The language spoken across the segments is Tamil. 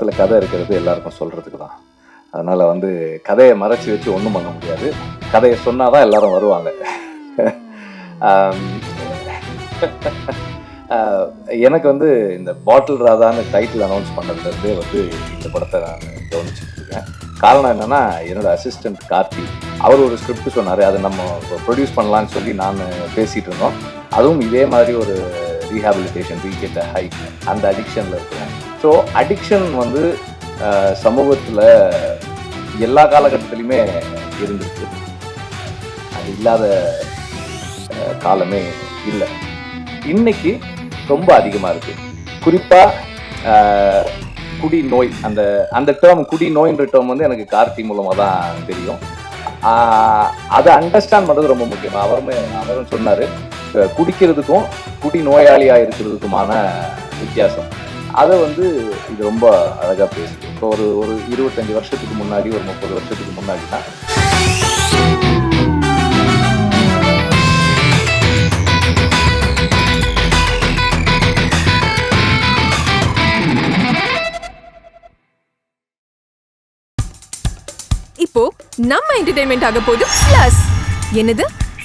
படத்தில் கதை இருக்கிறது எல்லாருக்கும் சொல்கிறதுக்கு தான் அதனால் வந்து கதையை மறைச்சி வச்சு ஒன்றும் பண்ண முடியாது. கதையை சொன்னால் தான் எல்லாரும் வருவாங்க. எனக்கு வந்து இந்த பாட்டில் ராதான்னு டைட்டில் அனௌன்ஸ் பண்ணுறதுலேருந்தே வந்து இந்த படத்தை நான் கவனிச்சுட்டு இருக்கேன். காரணம் என்னென்னா என்னோடய அசிஸ்டன்ட் கார்த்தி அவர் ஒரு ஸ்கிரிப்ட் சொன்னார். அதை நம்ம ப்ரொடியூஸ் பண்ணலான்னு சொல்லி நான் பேசிகிட்டு இருந்தோம். அதுவும் இதே மாதிரி ஒரு ரீஹாபிலிட்டேஷன் ரீகெட் ஹை அந்த அடிக்ஷனில் இருக்கிறேன். ஸோ அடிக்ஷன் வந்து சமூகத்தில் எல்லா காலகட்டத்திலையுமே இருந்துச்சு. அது இல்லாத காலமே இல்லை. இன்னைக்கு ரொம்ப அதிகமாக இருக்கு. குறிப்பாக குடி நோய். அந்த அந்த டேர்ம் குடி நோய்ன்ற டேர்ம் வந்து எனக்கு கார்த்தி மூலமாக தான் தெரியும். அதை அண்டர்ஸ்டாண்ட் பண்ணுறது ரொம்ப முக்கியம். அவருமே அவரும் சொன்னார். குடிக்கிறதுக்கும் குடி நோயாளியாக இருக்கிறதுக்குமான வித்தியாசம். அதை வந்து இது ரொம்ப அழகாக பேசுது. இப்போ ஒரு ஒரு இருபத்தஞ்சி வருஷத்துக்கு முன்னாடி ஒரு முப்பது வருஷத்துக்கு முன்னாடினா இப்போ நம்ம என்டர்டைன்மெண்ட் ஆக போகுது பிளஸ் என்னது?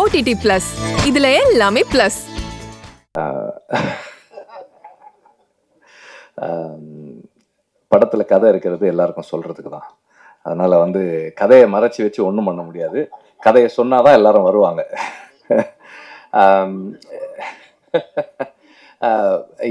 ஓடிடி பிளஸ் இதுல எல்லாமே பிளஸ் படத்தில் கதை இருக்கிறது எல்லாருக்கும் சொல்கிறதுக்கு தான் அதனால் வந்து கதையை மறைச்சி வச்சு ஒன்றும் பண்ண முடியாது. கதையை சொன்னால் தான் எல்லாரும் வருவாங்க.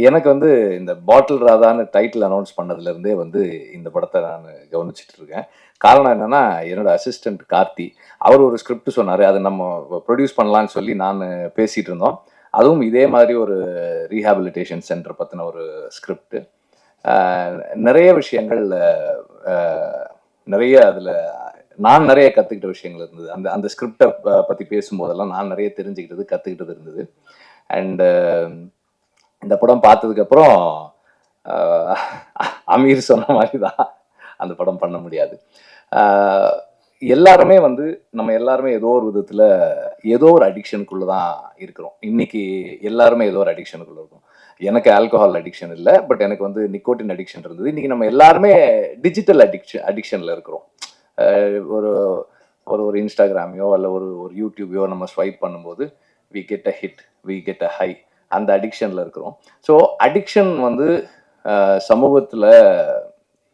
எனக்கு வந்து இந்த பாட்டில் ராதான்னு டைட்டில் அனௌன்ஸ் பண்ணதுலேருந்தே வந்து இந்த படத்தை நான் கவனிச்சிட்டு இருக்கேன் காரணம் என்னென்னா என்னோடய அசிஸ்டன்ட் கார்த்தி அவர் ஒரு ஸ்கிரிப்ட் சொன்னார் அதை நம்ம ப்ரொடியூஸ் பண்ணலான்னு சொல்லி நான் பேசிகிட்டு இருந்தோம் அதுவும் இதே மாதிரி ஒரு ரீஹாபிலிட்டேஷன் சென்டர் பற்றின ஒரு ஸ்கிரிப்ட் நிறைய விஷயங்கள் நிறைய அதில் நான் நிறைய கற்றுக்கிட்ட விஷயங்கள் இருந்தது. அந்த அந்த ஸ்கிரிப்டை பற்றி பேசும்போதெல்லாம் நான் நிறைய தெரிஞ்சுக்கிட்டது கற்றுக்கிட்டது இருந்தது. அண்டு இந்த படம் பார்த்ததுக்கப்புறம் அமீர் சொன்ன மாதிரி தான் அந்த படம் பண்ண முடியாது. எல்லாருமே வந்து நம்ம எல்லாருமே ஏதோ ஒரு விதத்தில் ஏதோ ஒரு அடிக்ஷனுக்குள்ளே தான் இருக்கிறோம். இன்னைக்கு எல்லாருமே ஏதோ ஒரு அடிக்ஷனுக்குள்ளே இருக்கும். எனக்கு ஆல்கஹால் அடிக்ஷன் இல்லை பட் எனக்கு வந்து நிக்கோட்டின் அடிக்ஷன் இருந்தது. இன்னைக்கு நம்ம எல்லாருமே டிஜிட்டல் அடிக்ஷன் அடிக்ஷனில் இருக்கிறோம். ஒரு ஒரு ஒரு இன்ஸ்டாகிராமையோ அல்ல ஒரு ஒரு யூடியூபையோ நம்ம ஸ்வைப் பண்ணும்போது we get a hit we get a high அந்த அடிக்ஷனில் இருக்கிறோம். ஸோ அடிக்ஷன் வந்து சமூகத்தில்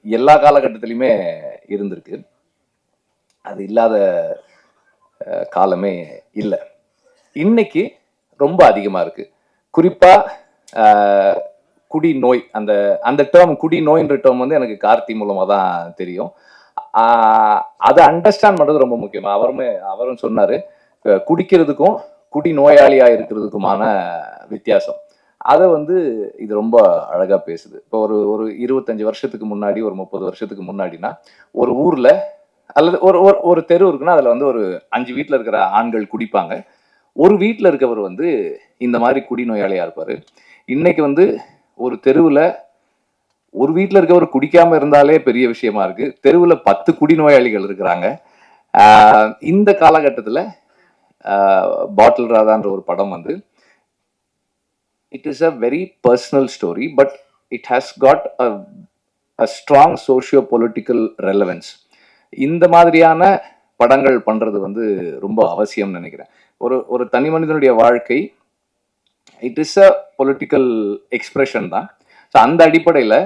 எல்லா காலகட்டத்திலையுமே இருந்திருக்கு. அது இல்லாத காலமே இல்லை. இன்னைக்கு ரொம்ப அதிகமாக இருக்குது குறிப்பாக குடி நோய் அந்த அந்த டேர்ம் குடி நோய்ன்ற டேர்ம் வந்து எனக்கு கார்த்தி மூலமாக தான் தெரியும். அதை அண்டர்ஸ்டாண்ட் பண்ணுறது ரொம்ப முக்கியம். அவருமே அவரும் சொன்னார் குடிக்கிறதுக்கும் குடி நோயாளியாக இருக்கிறதுக்குமான வித்தியாசம். அதை வந்து இது ரொம்ப அழகாக பேசுது. இப்போ ஒரு ஒரு இருபத்தஞ்சு வருஷத்துக்கு முன்னாடி ஒரு முப்பது வருஷத்துக்கு முன்னாடினா ஒரு ஊரில் அல்லது ஒரு ஒரு ஒரு தெரு இருக்குன்னா அதில் வந்து ஒரு அஞ்சு வீட்டில் இருக்கிற ஆண்கள் குடிப்பாங்க. ஒரு வீட்டில் இருக்கவர் வந்து இந்த மாதிரி குடிநோயாளியாக இருப்பார். இன்னைக்கு வந்து ஒரு தெருவில் ஒரு வீட்டில் இருக்கவர் குடிக்காம இருந்தாலே பெரிய விஷயமா இருக்கு. தெருவில் பத்து குடிநோயாளிகள் இருக்கிறாங்க. ஆஹ் இந்த காலகட்டத்தில் பாட்டில் ராதான்ற ஒரு படம் வந்து it is a very story, story but it has got a strong socio political relevance இந்த மாதிரியான படங்கள் பண்றது வந்து ரொம்ப அவசியம்னு நினைக்கிறேன். ஒரு ஒரு தனி மனிதனுடைய வாழ்க்கை it is a political expression தான். ஸோ அந்த அடிப்படையில்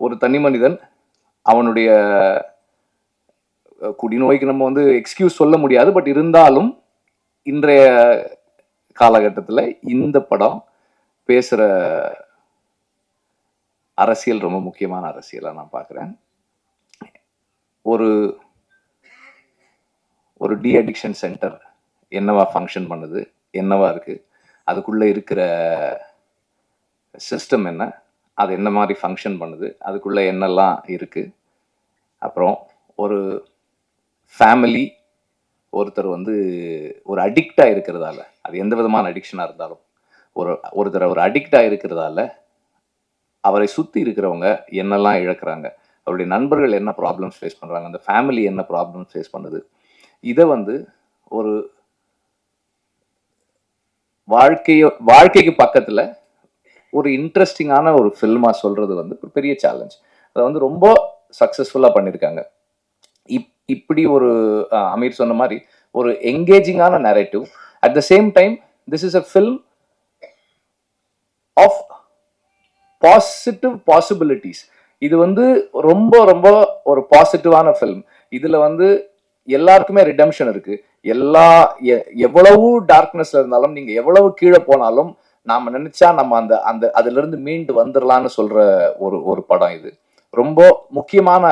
ஒரு தனி மனிதன் அவனுடைய குடிநோய்க்கு நம்ம வந்து எக்ஸ்கியூஸ் சொல்ல முடியாது பட் இருந்தாலும் இன்றைய காலகட்டத்தில் இந்த படம் பேசுகிற அரசியல் ரொம்ப முக்கியமான அரசியலாக நான் பார்க்குறேன் ஒரு ஒரு டி அடிக்ஷன் சென்டர் என்னவா ஃபங்க்ஷன் பண்ணுது என்னவா இருக்குது அதுக்குள்ளே இருக்கிற சிஸ்டம் என்ன அது என்ன மாதிரி ஃபங்க்ஷன் பண்ணுது அதுக்குள்ளே என்னெல்லாம் இருக்குது அப்புறம் ஒரு ஃபேமிலி ஒருத்தர் வந்து ஒரு அடிக்டாக இருக்கிறதால அது எந்த விதமான அடிக்ஷனாக இருந்தாலும் ஒரு ஒருத்தர் ஒரு அடிக்டாக இருக்கிறதால அவரை சுற்றி இருக்கிறவங்க என்னெல்லாம் இழக்கிறாங்க அவருடைய நண்பர்கள் என்ன ப்ராப்ளம்ஸ் ஃபேஸ் பண்ணுறாங்க அந்த ஃபேமிலி என்ன ப்ராப்ளம்ஸ் ஃபேஸ் பண்ணுது இதை வந்து ஒரு வாழ்க்கையோ வாழ்க்கைக்கு பக்கத்தில் ஒரு இன்ட்ரெஸ்டிங்கான ஒரு ஃபில்மாக சொல்கிறது வந்து ஒரு பெரிய சேலஞ்ச் அதை வந்து ரொம்ப சக்ஸஸ்ஃபுல்லாக பண்ணியிருக்காங்க இப் இப்படி ஒரு அமீர் சொன்ன மாதிரி ஒரு என்கேஜிங்கான narrative at the same time this is a film of positive possibilities இது வந்து ரொம்ப ரொம்ப ஒரு பாசிட்டிவான ஃபில்ம் இதுல வந்து எல்லாருக்குமே ரிடம்ஷன் இருக்கு. எல்லா எ- எவ்வளவு டார்க்னஸ்ல இருந்தாலும் நீங்க எவ்வளவு கீழே போனாலும் நாம நினைச்சா நம்ம அந்த அந்த அதுல இருந்து மீண்டு வந்துடலாம்னு சொல்ற ஒரு ஒரு படம் இது. ரொம்ப முக்கியமான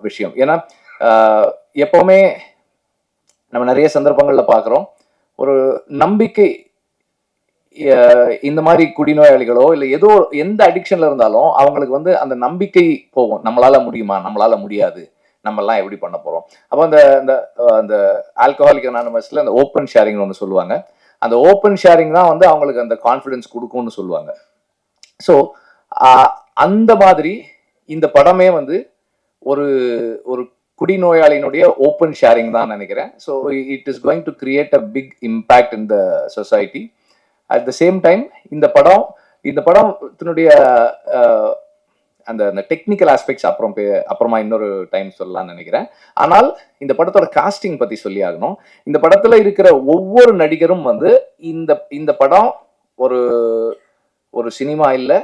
விஷயம். ஏன்னா எப்பவுமே நம்ம நிறைய சந்தர்ப்பங்கள்ல பார்க்குறோம் ஒரு நம்பிக்கை இந்த மாதிரி குடிநோயாளிகளோ இல்லை ஏதோ எந்த அடிக்ஷன்ல இருந்தாலும் அவங்களுக்கு வந்து அந்த நம்பிக்கை போகும். நம்மளால முடியுமா? நம்மளால முடியாது. நம்மெல்லாம் எப்படி பண்ண போறோம்? அப்போ அந்த அந்த அந்த ஆல்கஹாலிக் அனானமஸ்ல அந்த ஓப்பன் ஷேரிங்னு ஒன்று சொல்லுவாங்க. அந்த ஓப்பன் ஷேரிங் தான் வந்து அவங்களுக்கு அந்த கான்ஃபிடன்ஸ் கொடுக்கும்னு சொல்லுவாங்க. ஸோ அந்த மாதிரி இந்த படமே வந்து ஒரு ஒரு குடிநோயாளியினுடைய ஓப்பன் ஷேரிங் தான் நினைக்கிறேன். So it is going to create a big impact in the society at the same time இந்த படம் இந்த படத்தினுடைய தன்னுடைய அந்த அந்த டெக்னிக்கல் ஆஸ்பெக்ட்ஸ் அப்புறம் பே- அப்புறமா இன்னொரு டைம் சொல்லலாம்னு நினைக்கிறேன். ஆனால் இந்த படத்தோட காஸ்டிங் பத்தி சொல்லி ஆகணும். இந்த படத்துல இருக்கிற ஒவ்வொரு நடிகரும் வந்து இந்த இந்த படம் ஒரு ஒரு சினிமா இல்லை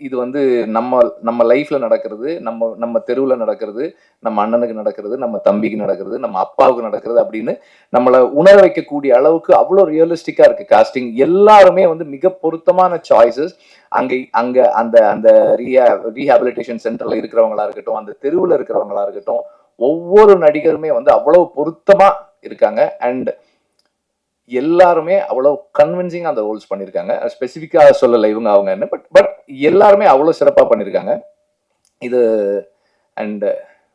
இது வந்து நம்ம நம்ம லைஃப்ல நடக்கிறது நம்ம நம்ம தெருவில் நடக்கிறது நம்ம அண்ணனுக்கு நடக்கிறது நம்ம தம்பிக்கு நடக்கிறது நம்ம அப்பாவுக்கு நடக்கிறது அப்படின்னு நம்மளை உணர வைக்கக்கூடிய அளவுக்கு அவ்வளோ ரியலிஸ்டிக்காக இருக்கு காஸ்டிங் எல்லாருமே வந்து மிக பொருத்தமான சாய்ஸஸ் அங்கே அங்கே அந்த அந்த ரீஹா ரீஹாபிலிட்டேஷன் சென்டர்ல இருக்கிறவங்களா இருக்கட்டும் அந்த தெருவில் இருக்கிறவங்களா இருக்கட்டும் ஒவ்வொரு நடிகருமே வந்து அவ்வளவு பொருத்தமாக இருக்காங்க. அண்ட் எல்லாருமே அவ்வளோ கன்வின்சிங் அந்த ரோல்ஸ் பண்ணியிருக்காங்க. ஸ்பெசிஃபிக்காக சொல்லலை இவங்க அவங்க என்ன பட் பட் எல்லாருமே அவ்வளோ சிறப்பாக பண்ணியிருக்காங்க. இது அண்ட்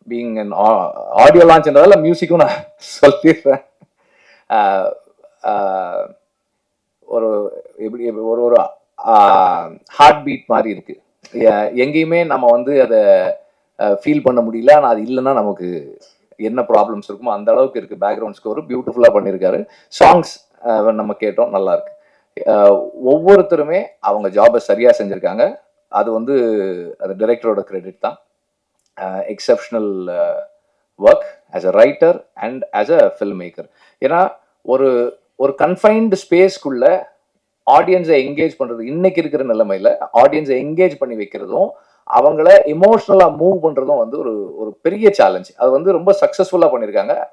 பீங் அண்ட் ஆடியோ லான்ச்ன்றதால மியூசிக்கும் நான் சொல்லிடுறேன். ஒரு எப்படி எப்படி- ஒரு ஒரு ஹார்ட் பீட் மாதிரி இருக்கு. எங்கேயுமே நம்ம வந்து அதை ஃபீல் பண்ண முடியல. ஆனால் அது இல்லைன்னா நமக்கு என்ன ப்ராப்ளம்ஸ் இருக்குமோ அந்த அளவுக்கு இருக்கு பேக்ரவுண்ட் ஸ்கோர் பியூட்டிஃபுல்லாக பண்ணியிருக்காரு சாங்ஸ் நம்ம கேட்டோம் நல்லா இருக்கு. ஒவ்வொருத்தருமே அவங்க ஜாபை சரியாக செஞ்சுருக்காங்க. அது வந்து அது டைரக்டரோட கிரெடிட் தான். Exceptional work as a writer and as a film maker ஏன்னா ஒரு ஒரு கன்ஃபைன்டு ஸ்பேஸ்க்குள்ள ஆடியன்ஸை என்கேஜ் பண்ணுறது இன்னைக்கு இருக்கிற நிலைமையில் ஆடியன்ஸை என்கேஜ் பண்ணி வைக்கிறதும் அவங்கள இமோஷனலாக மூவ் பண்ணுறதும் வந்து ஒரு ஒரு பெரிய சேலஞ்ச் அது வந்து ரொம்ப சக்ஸஸ்ஃபுல்லாக பண்ணியிருக்காங்க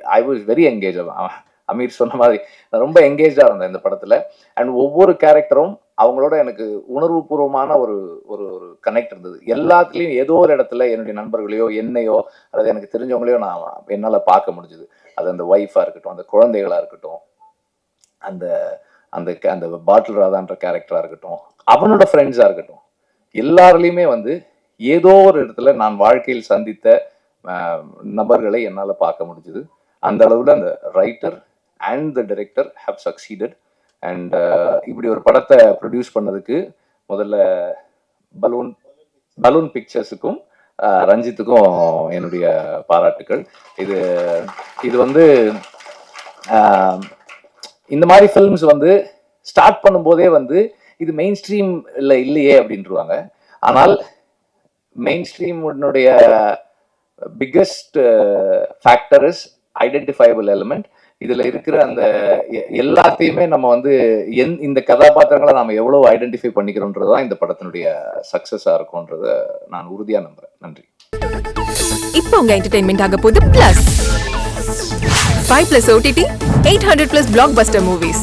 I was very engage Aamir சொன்ன மாதிரி நான் ரொம்ப என்கேஜாக இருந்தேன் இந்த படத்தில். அண்ட் ஒவ்வொரு கேரக்டரும் அவங்களோட எனக்கு உணர்வுபூர்வமான ஒரு ஒரு ஒரு கனெக்ட் இருந்தது. எல்லாத்துலேயும் ஏதோ ஒரு இடத்துல என்னுடைய நண்பர்களையோ என்னையோ அல்லது எனக்கு தெரிஞ்சவங்களையோ நான் என்னால் பார்க்க முடிஞ்சுது. அது அந்த ஒய்ஃபாக இருக்கட்டும் அந்த குழந்தைகளாக இருக்கட்டும் அந்த அந்த க- அந்த பாட்டில் ராதான்ற கேரக்டராக இருக்கட்டும் அவனோட ஃப்ரெண்ட்ஸாக இருக்கட்டும். எல்லாருலேயுமே வந்து ஏதோ ஒரு இடத்துல நான் வாழ்க்கையில் சந்தித்த நபர்களை என்னால் பார்க்க முடிஞ்சுது. அந்த அளவில் அந்த writer and the director how succeeded and இப்படி ஒரு படத்தை ப்ரொடியூஸ் பண்ணதுக்கு முதல்ல பலூன் பலூன் பிக்சர்ஸுக்கும் ரஞ்சித்துக்கும் என்னுடைய பாராட்டுக்கள். இது இது வந்து இந்த மாதிரி ஃபில்ம்ஸ் வந்து ஸ்டார்ட் பண்ணும்போதே வந்து இது மெயின் ஸ்ட்ரீம்ல இல்லையே அப்படின்ட்டுருவாங்க ஆனால் main ஸ்ட்ரீமுடைய biggest factor is identifiable element இதுல இருக்கிற அந்த எல்லாத்தையுமே நம்ம வந்து எந் இந்த கதாபாத்திரங்களை நம்ம எவ்வளவு ஐடென்டிஃபை பண்ணிக்கிறோன்றது தான் இந்த படத்தினுடைய சக்சஸா இருக்கும்ன்றத நான் உறுதியா நம்புறேன். நன்றி. இப்போ உங்க என்டர்டைன்மெண்ட் ஆக போகுது plus five plus OTT eight hundred plus blockbuster movies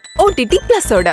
OTT பிளஸோட